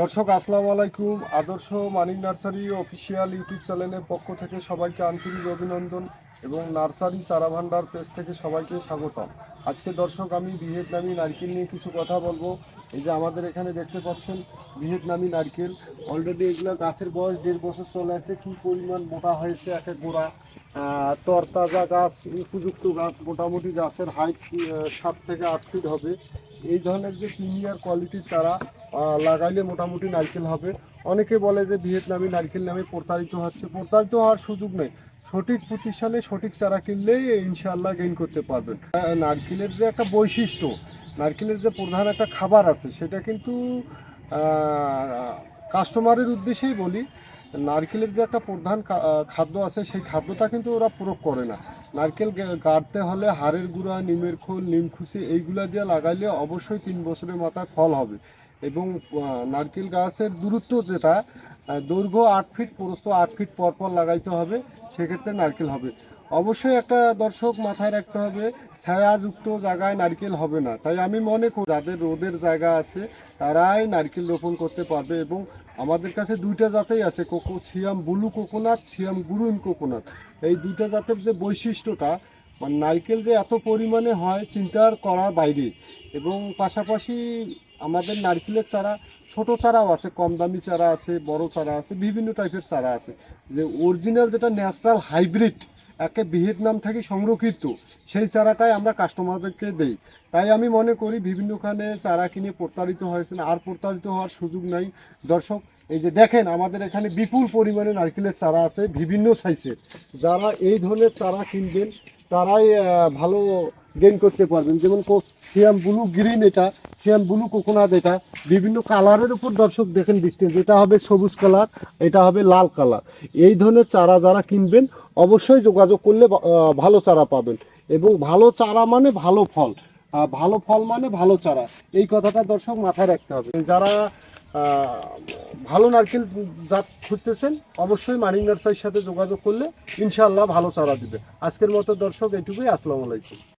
দর্শক আসসালামু আলাইকুম। আদর্শ মানিক নার্সারি অফিসিয়াল ইউটিউব চ্যানেলের পক্ষ থেকে সবাইকে আন্তরিক অভিনন্দন এবং নার্সারি চারা ভান্ডার পেজ থেকে সবাইকে স্বাগতম। আজকে দর্শক আমি ভিয়েতনামি নারকেল নিয়ে কিছু কথা বলব। এই যে আমাদের এখানে দেখতে পাচ্ছেন ভিয়েতনামি নারকেল। অলরেডি এগুলো গাছের বয়স দেড় বছর চলে আসে কী পরিমাণ মোটা হয়েছে একে গোড়া আহ, তরতাজা গাছ উপযুক্ত গাছ মোটামুটি গাছের হাইট সাত থেকে আট ফিট হবে। এই ধরনের যে প্রিমিয়ার কোয়ালিটির চারা লাগাইলে মোটামুটি নারকেল হবে। অনেকে বলে যে ভিয়েতনামি নারকেল নামে প্রতারিত হচ্ছে। প্রতারিত হওয়ার সুযোগ নেই। সঠিক প্রতিষ্ঠানে সঠিক চারা কিনলেই ইনশাআল্লাহ গেইন করতে পারবেন। নারকেলের যে একটা বৈশিষ্ট্য, নারকেলের যে প্রধান একটা খাবার আছে, সেটা কিন্তু কাস্টমারের উদ্দেশ্যেই বলি, নারকেলের যে একটা প্রধান খাদ্য আছে, সেই খাদ্যটা কিন্তু ওরা প্রয়োগ করে না। নারকেল গাড়তে হলে হাড়ের গুঁড়া, নিমের খোল, নিমখুশি, এইগুলা দিয়ে লাগাইলে অবশ্যই তিন বছরের মাথায় ফল হবে। এবং নারকেল গাছের দূরত্ব যেটা দৈর্ঘ্য আট ফিট, প্রস্থ আট ফিট পর পর লাগাইতে হবে, সেক্ষেত্রে নারকেল হবে। অবশ্যই একটা দর্শক মাথায় রাখতে হবে, ছায়াযুক্ত জায়গায় নারকেল হবে না। তাই আমি মনে করি, যাদের রোদের জায়গা আছে, তারাই নারকেল রোপণ করতে পারবে এবং আমাদের কাছে দুইটা জাতেই আছে, coco, Siam blue coconut, Siam green coconut. এই দুইটা জাতের যে বৈশিষ্ট্যটা মানে নারকেল যে এত পরিমাণে হয়, চিন্তার করার বাইরে। এবং পাশাপাশি আমাদের নারকেলের চারা, ছোট চারাও আছে, কম দামি চারা আছে, বড় চারা আছে, বিভিন্ন টাইপের চারা আছে। যে অরিজিনাল যেটা ন্যাচারাল হাইব্রিড একে ভিয়েতনাম থেকে সংরক্ষিত, সেই চারাটাই আমরা কাস্টমারদেরকে দেই। তাই আমি মনে করি বিভিন্নখানে চারা কিনে প্রতারিত হয়েছেন, আর প্রতারিত হওয়ার সুযোগ নাই। দর্শক, এই যে দেখেন, আমাদের এখানে বিপুল পরিমাণে নারকেলের চারা আছে, বিভিন্ন সাইজের যারা এই ধরনের চারা কিনবেন, তারাই ভালো গেইন করতে পারবেন। যেমন সিয়াম ব্লু গ্রিন এটা, সিয়াম ব্লু কোকোনাট এটা, বিভিন্ন কালারের উপর দর্শক দেখেন ডিস্টেন্স এটা হবে সবুজ কালার, এটা হবে লাল কালার। এই ধরনের চারা যারা কিনবেন, অবশ্যই যোগাযোগ করলে ভালো চারা পাবেন। এবং ভালো চারা মানে ভালো ফল। ভালো ফল মানে ভালো চারা। এই কথাটা দর্শক মাথায় রাখতে হবে। যারা ভালো নারকেল জাত খুঁজতেছেন, অবশ্যই মানিক নার্সারির সাথে যোগাযোগ করলে ইনশাআল্লাহ ভালো চারা দিবে। আজকের মতো দর্শক এটুকুই। আসসালামু আলাইকুম।